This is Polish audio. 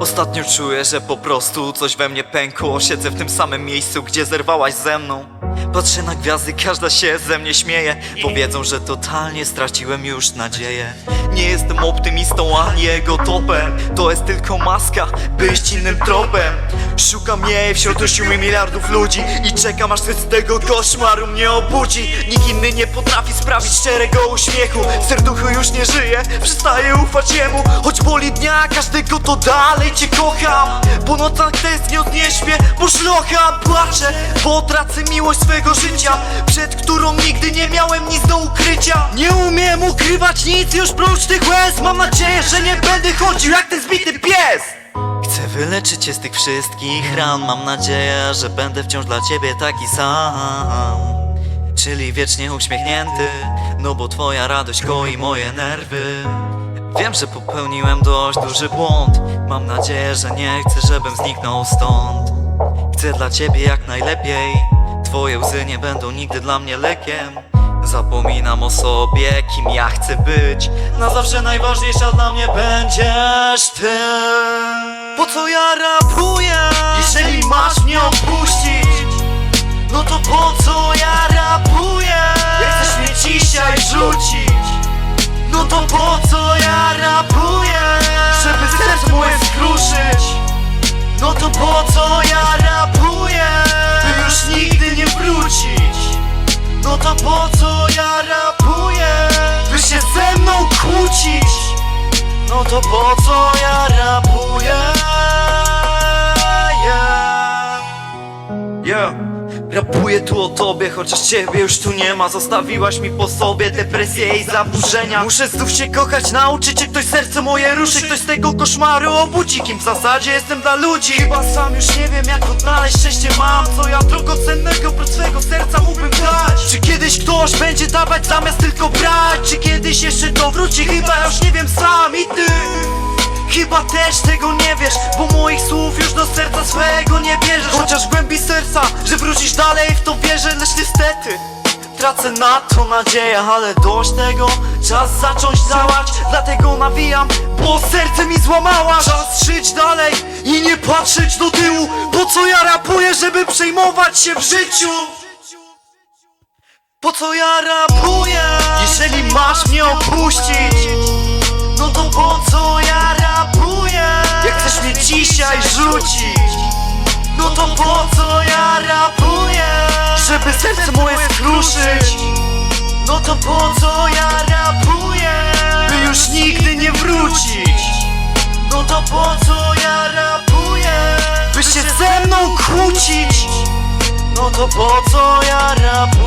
Ostatnio czuję, że po prostu coś we mnie pękło. Siedzę w tym samym miejscu, gdzie zerwałaś ze mną Patrzę na gwiazdy, każda się ze mnie śmieje. Powiedzą, że totalnie straciłem już nadzieję. Nie jestem optymistą ani jego topem. To jest tylko maska, by iść innym tropem. Szukam jej wśród ośmiu miliardów ludzi I czekam aż ktoś z tego koszmaru mnie obudzi. Nikt inny nie potrafi sprawić szczerego uśmiechu. Serduchu już nie żyje, przestaję ufać jemu. Choć boli dnia każdego to dalej cię kocham. Po nocach tęskniąc nie śpię, bo szlocham. Płaczę, bo tracę miłość swego życia Przed którą nigdy nie miałem nic do ukrycia. Nie umiem ukrywać nic już prócz tych łez. Mam nadzieję, że nie będę chodził jak ten zbity pies. Chcę wyleczyć cię z tych wszystkich ran. Mam nadzieję, że będę wciąż dla ciebie taki sam. Czyli wiecznie uśmiechnięty No bo twoja radość goi moje nerwy. Wiem, że popełniłem dość duży błąd. Mam nadzieję, że nie chcę, żebym zniknął stąd. Chcę dla ciebie jak najlepiej Twoje łzy nie będą nigdy dla mnie lekiem Zapominam o sobie, kim ja chcę być Na zawsze najważniejsza dla mnie będziesz ty Po co ja rapuję? Jeżeli masz mnie opuścić No to po co ja rapuję? Jak chcesz mnie dzisiaj rzucić Po co ja rapuję? By się ze mną kłócić No to po co ja rapuję? Yeah. Yeah. Rapuję tu o tobie, chociaż ciebie już tu nie ma Zostawiłaś mi po sobie depresję i zaburzenia Muszę znów się kochać, nauczyć się ktoś serce moje ruszy Ktoś z tego koszmaru obudzi, kim w zasadzie jestem dla ludzi Chyba sam już nie wiem jak odnaleźć szczęście mam Co ja drogocennego oprócz będzie dawać zamiast tylko brać. Czy kiedyś jeszcze to wróci, chyba już nie wiem sam. I ty Chyba też tego nie wiesz, bo moich słów już do serca swego nie bierzesz. Chociaż głębi serca, że wrócisz dalej w to wierzę, lecz niestety Tracę na to nadzieję, ale dość tego Czas zacząć działać, dlatego nawijam Bo serce mi złamała. Czas żyć dalej i nie patrzeć do tyłu Po co ja rapuję, żeby przejmować się w życiu? Po co ja rapuję? Jeżeli masz mnie opuścić No to po co ja rapuję? Jak chcesz mnie dzisiaj rzucić No to po co ja rapuję? Żeby serce moje skruszyć No to po co ja rapuję? By już nigdy nie wrócić No to po co ja rapuję? By się ze mną kłócić No to po co ja rapuję?